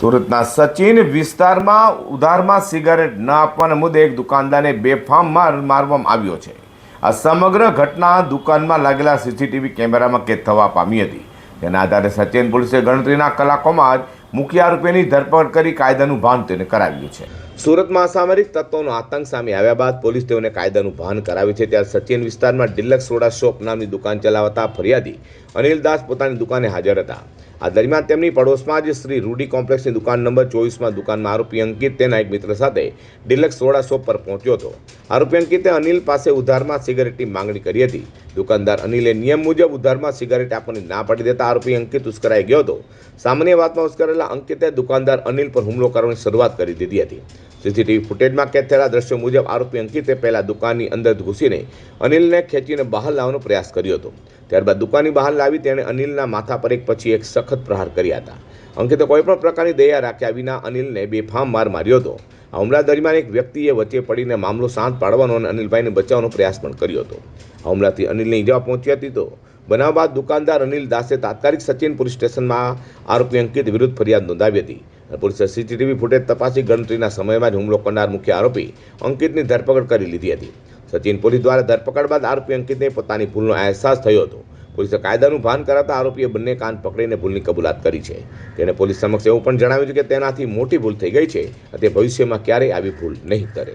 સુરતના સચિન વિસ્તારમાં ઉધારમાં સિગારેટ ન આપવાના મુદ્દે એક દુકાનદારને બેફામ માર મારવામાં આવ્યો છે. આ સમગ્ર ઘટના દુકાનમાં લાગેલા સીસીટીવી કેમેરામાં કેદ થવા પામી હતી. તેના આધારે સચિન પોલીસે ગણતરીના કલાકોમાં જ મુખ્ય આરોપીની ધરપકડ કરી કાયદાનું ભાન તેને કરાવ્યું છે. સુરતમાં અસામરિક તત્વોનો આતંક સામે આવ્યા બાદ પોલીસ તેઓને કાયદાનું ભાન કરાવ્યું છે. ત્યારે સચિન વિસ્તારમાં ડિલક્સ સોડા શોપ નામની દુકાન ચલાવતા ફરિયાદી અનિલ દાસ પોતાની દુકાને હાજર હતા. આ દરમિયાન તેમની પડોશમાં જ શ્રી રૂડી કોમ્પ્લેક્સની દુકાન નંબર ચોવીસમાં દુકાનમાં આરોપી અંકિત તેના એક મિત્ર સાથે ડિલક્સ સોડા શોપ પર પહોંચ્યો હતો. આરોપી અંકિતે અનિલ પાસે ઉધારમાં સિગારેટની માંગણી કરી હતી. દુકાનદાર અનિલે નિયમ મુજબ ઉધારમાં સિગારેટ આપવાની ના પાડી દેતા આરોપી અંકિત ઉશ્કરાઈ ગયો હતો. સામાન્ય વાતમાં ઉશ્કરેલા અંકિતે દુકાનદાર અનિલ પર હુમલો કરવાની શરૂઆત કરી દીધી હતી. સીસીટીવી ફૂટેજમાં કેદ થયેલા દ્રશ્યો મુજબ આરોપી અંકિતે પહેલા દુકાનની અંદર ઘૂસીને અનિલને ખેંચીને બહાર લાવવાનો પ્રયાસ કર્યો હતો. ત્યારબાદ દુકાનની બહાર લાવી તેણે અનિલના માથા પર એક પછી એક સખત પ્રહાર કર્યા હતા. અંકિતે કોઈપણ પ્રકારની દયા રાખ્યા વિના અનિલને બેફામ માર માર્યો હતો. આ હુમલા દરમિયાન એક વ્યક્તિએ વચ્ચે પડીને મામલો શાંત પાડવાનો અને અનિલભાઈને બચાવવાનો પ્રયાસ પણ કર્યો હતો. આ હુમલાથી અનિલને ઈજા પહોંચી હતી તો બનાવ બાદ દુકાનદાર અનિલ દાસે તાત્કાલિક સચિન પોલીસ સ્ટેશનમાં આરોપી અંકિત વિરુદ્ધ ફરિયાદ નોંધાવી હતી. પોલીસે સીસીટીવી ફૂટેજ તપાસી ગણતરીના સમયમાં જ હુમલો કરનાર મુખ્ય આરોપી અંકિતની ધરપકડ કરી લીધી હતી. સચિન પોલીસ દ્વારા ધરપકડ બાદ આરોપી અંકિતને પોતાની ભૂલનો અહેસાસ થયો હતો. પોલીસે કાયદાનું ભાન કરાતા આરોપીએ બંને કાન પકડીને ભૂલની કબૂલાત કરી છે. તેણે પોલીસ સમક્ષ એવું પણ જણાવ્યું છે કે તેનાથી મોટી ભૂલ થઈ ગઈ છે. અને તે ભવિષ્યમાં ક્યારેય આવી ભૂલ નહીં કરે.